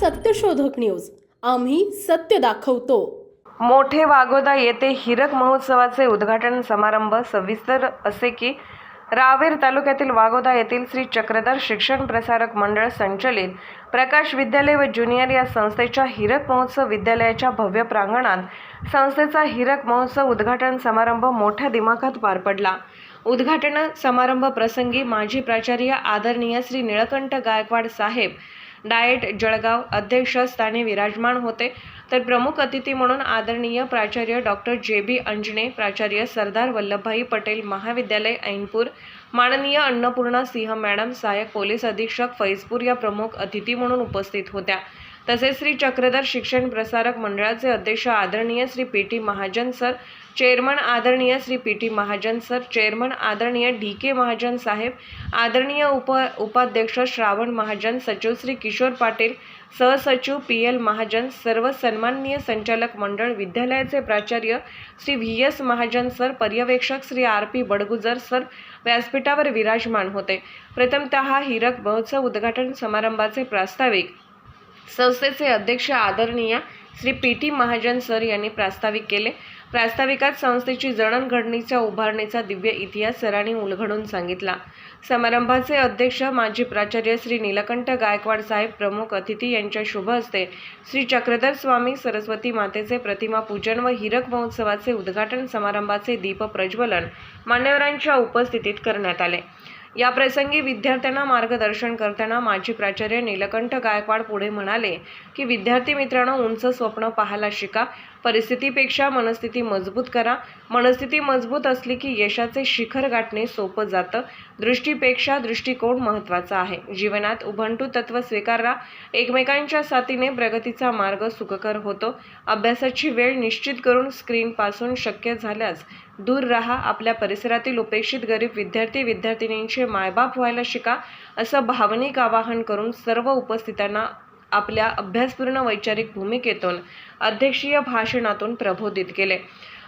सत्यशोधक न्यूज. आम्ही सत्य दाखवतो. मोठे वागोदा येथे हिरक महोत्सवाचे उद्घाटन समारंभ सविस्तर असे की रावेर तालुक्यातील वागोदा येथील श्री चक्रधर शिक्षण प्रसारक मंडळ संचलित प्रकाश विद्यालय व ज्युनियर या संस्थेच्या हिरक महोत्सव विद्यालयाच्या भव्य प्रांगणात संस्थेचा हिरक महोत्सव उद्घाटन समारंभ मोठ्या दिमाखात पार पडला. उद्घाटन समारंभ प्रसंगी माजी प्राचार्य आदरणीय श्री निळकंठ गायकवाड साहेब डाएट जळगाव अध्यक्षस्थानी विराजमान होते. तर प्रमुख अतिथी म्हणून आदरणीय प्राचार्य डॉक्टर जे बी अंजने प्राचार्य सरदार वल्लभभाई पटेल महाविद्यालय ऐनपूर माननीय अन्नपूर्णा सिंह मॅडम सहाय्यक पोलीस अधीक्षक फैजपूर या प्रमुख अतिथी म्हणून उपस्थित होत्या. तसेच श्री चक्रधर शिक्षण प्रसारक मंडळाचे अध्यक्ष आदरणीय Shri P T Mahajan sir chairman आदरणीय Shri P T Mahajan sir chairman आदरणीय डी के महाजन साहेब आदरणीय उप उपाध्यक्ष श्रावण महाजन सचिव श्री किशोर पाटील सहसचिव पी एल महाजन सर्व सन्माननीय संचालक मंडळ विद्यालयाचे प्राचार्य Shri V S Mahajan sir पर्यवेक्षक Shri R P Badgujar sir व्यासपीठावर विराजमान होते. प्रथमतः हिरक महोत्सव उद्घाटन समारंभाचे प्रास्ताविक संस्थेचे अध्यक्ष आदरणीय Shri P T Mahajan sir यांनी प्रास्ताविक केले. प्रास्ताविकात संस्थेची जडणघडणीच्या उभारणीचा दिव्य इतिहास सरांनी उलगडून सांगितला. समारंभाचे अध्यक्ष माजी प्राचार्य श्री नीलकंठ गायकवाड साहेब प्रमुख अतिथी यांच्या शुभ हस्ते श्री चक्रधर स्वामी सरस्वती मातेचे प्रतिमा पूजन व हिरक महोत्सवाचे उद्घाटन समारंभाचे दीप प्रज्वलन मान्यवरांच्या उपस्थितीत करण्यात आले. या प्रसंगी विद्यार्थ्यांना मार्गदर्शन करताना माजी प्राचार्य नीलकंठ गायकवाड पुढे म्हणाले की विद्यार्थी मित्रांनो उंच स्वप्न पाहायला शिका. परिस्थितीपेक्षा मनस्थिती मजबूत करा. मनस्थिती मजबूत असली की यशाचे शिखर गाठणे सोपं जातं. दृष्टीपेक्षा दृष्टिकोन महत्त्वाचा आहे. जीवनात उभंटू तत्व स्वीकारा. एकमेकांच्या साथीने प्रगतीचा मार्ग सुखकर होतो. अभ्यासाची वेळ निश्चित करून स्क्रीनपासून शक्य झाल्यास दूर राहा. आपल्या परिसरातील उपेक्षित गरीब विद्यार्थी विद्यार्थिनींचे मायबाप व्हायला शिका. असं भावनिक आवाहन करून सर्व उपस्थितांना आपल्या अभ्यासपूर्ण वैचारिक भूमिकेतून अध्यक्षीय भाषणातून प्रबोधित केले.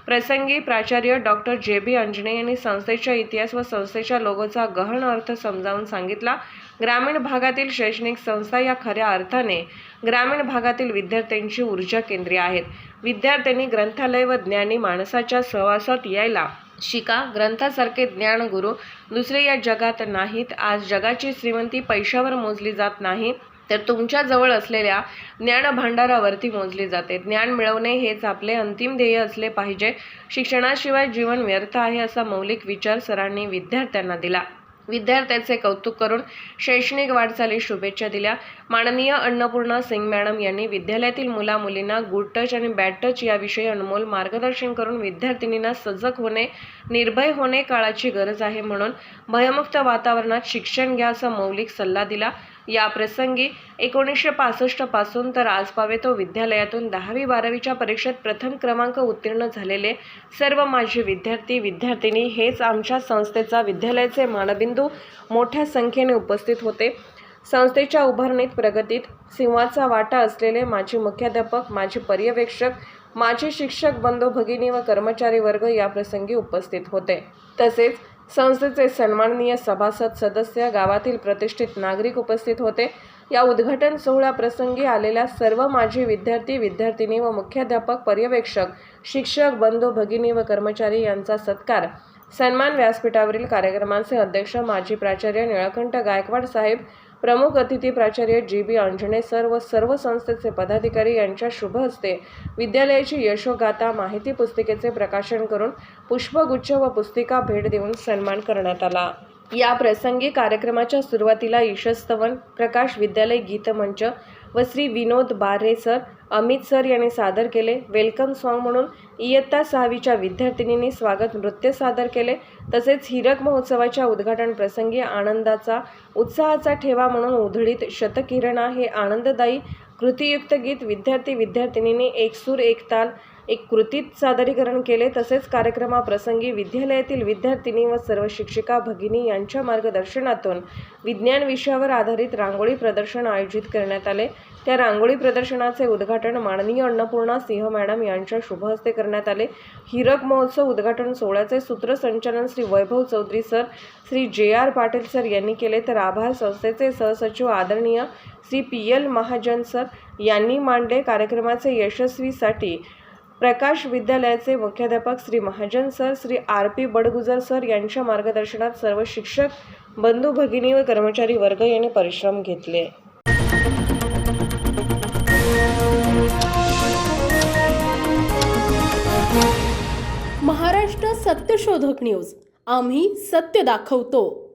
प्रसंगी प्राचार्य डॉक्टर जे बी अंजने यांनी संस्थेच्या इतिहास व संस्थेच्या लोगोचा गहन अर्थ समजावून सांगितला. ग्रामीण भागातील शैक्षणिक संस्था या खऱ्या अर्थाने ग्रामीण भागातील विद्यार्थ्यांची ऊर्जा केंद्रे आहेत. विद्यार्थ्यांनी ग्रंथालय व ज्ञानी माणसाच्या सहवासात यायला शिका. ग्रंथासारखे ज्ञानगुरू दुसरे या जगात नाहीत. आज जगाची श्रीमंती पैशावर मोजली जात नाही. तर तुमच्या जवळ असलेल्या ज्ञान भांडारावरती मोजली जाते. ज्ञान मिळवणे हेच आपले अंतिम ध्येय असले पाहिजे. शिक्षणाशिवाय जीवन व्यर्थ आहे असा मौलिक विचार सरांनी विद्यार्थ्यांना दिला. विद्यार्थ्यांचे कौतुक करून शैक्षणिक वाटचाली शुभेच्छा दिल्या. माननीय अन्नपूर्णा सिंग मॅडम यांनी विद्यालयातील मुला मुलींना गुड टच आणि बॅड टच याविषयी अनमोल मार्गदर्शन करून विद्यार्थिनींना सजग होणे निर्भय होणे काळाची गरज आहे म्हणून भयमुक्त वातावरणात शिक्षण घ्या असा मौलिक सल्ला दिला. या प्रसंगी एकोणीसशे पासष्टपासून तर आज पावेतो विद्यालयातून दहावी बारावीच्या परीक्षेत प्रथम क्रमांक उत्तीर्ण झालेले सर्व माझे विद्यार्थी विद्यार्थिनी हेच आमच्या संस्थेचा विद्यालयाचे मानबिंदू मोठ्या संख्येने उपस्थित होते. संस्थेच्या उभारणीत प्रगतीत सिंहाचा वाटा असलेले माजी मुख्याध्यापक माजी पर्यवेक्षक माजी शिक्षक बंधू भगिनी व कर्मचारी वर्ग या प्रसंगी उपस्थित होते. तसेच संस्थेचे सन्माननीय सभासद सदस्य गावातील प्रतिष्ठित नागरिक उपस्थित होते. या उद्घाटन सोहळा प्रसंगी आलेल्या सर्व माजी विद्यार्थी विद्यार्थिनी व मुख्याध्यापक पर्यवेक्षक शिक्षक बंधू भगिनी व कर्मचारी यांचा सत्कार. सन्मान व्यासपीठावरील कार्यक्रमांचे अध्यक्ष माजी प्राचार्य निळकंठ गायकवाड साहेब प्रमुख अतिथी प्राचार्य जी बी अंजने सर व सर्व संस्थेचे पदाधिकारी यांच्या शुभ हस्ते विद्यालयाची यशोगाथा माहिती पुस्तिकेचे प्रकाशन करून पुष्पगुच्छ व पुस्तिका भेट देऊन सन्मान करण्यात आला. या प्रसंगी कार्यक्रमाच्या सुरुवातीला ईशस्तवन प्रकाश विद्यालय गीतमंच व श्री विनोद बारे सर अमित सर यांनी सादर केले. वेलकम सॉन्ग म्हणून इयत्ता सहावीच्या विद्यार्थिनींनी स्वागत नृत्य सादर केले. तसेच हिरक महोत्सवाच्या उद्घाटन प्रसंगी आनंदाचा उत्साहाचा ठेवा म्हणून उधळीत शतकिरणा हे आनंददायी कृतीयुक्त गीत विद्यार्थी विद्यार्थिनींनी एक सूर एक ताल एक कृतीत सादरीकरण केले. तसेच कार्यक्रमाप्रसंगी विद्यालयातील विद्यार्थिनी व सर्व शिक्षिका भगिनी यांच्या मार्गदर्शनातून विज्ञान विषयावर आधारित रांगोळी प्रदर्शन आयोजित करण्यात आले. त्या रांगोळी प्रदर्शनाचे उद्घाटन माननीय अन्नपूर्णा सिंह मॅडम यांच्या शुभहस्ते करण्यात आले. हिरक महोत्सव उद्घाटन सोहळ्याचे सूत्रसंचालन Shri Vaibhav Chaudhari sir Shri J R Patil sir यांनी केले. तर आभार संस्थेचे सहसचिव आदरणीय Shri P L Mahajan sir यांनी मांडले. कार्यक्रमाचे यशस्वीसाठी प्रकाश विद्यालयाचे मुख्याध्यापक Shri Mahajan sir Shri R P Badgujar sir यांच्या मार्गदर्शनात सर्व शिक्षक बंधू भगिनी व कर्मचारी वर्ग यांनी परिश्रम घेतले. महाराष्ट्र सत्यशोधक न्यूज. आम्ही सत्य दाखवतो.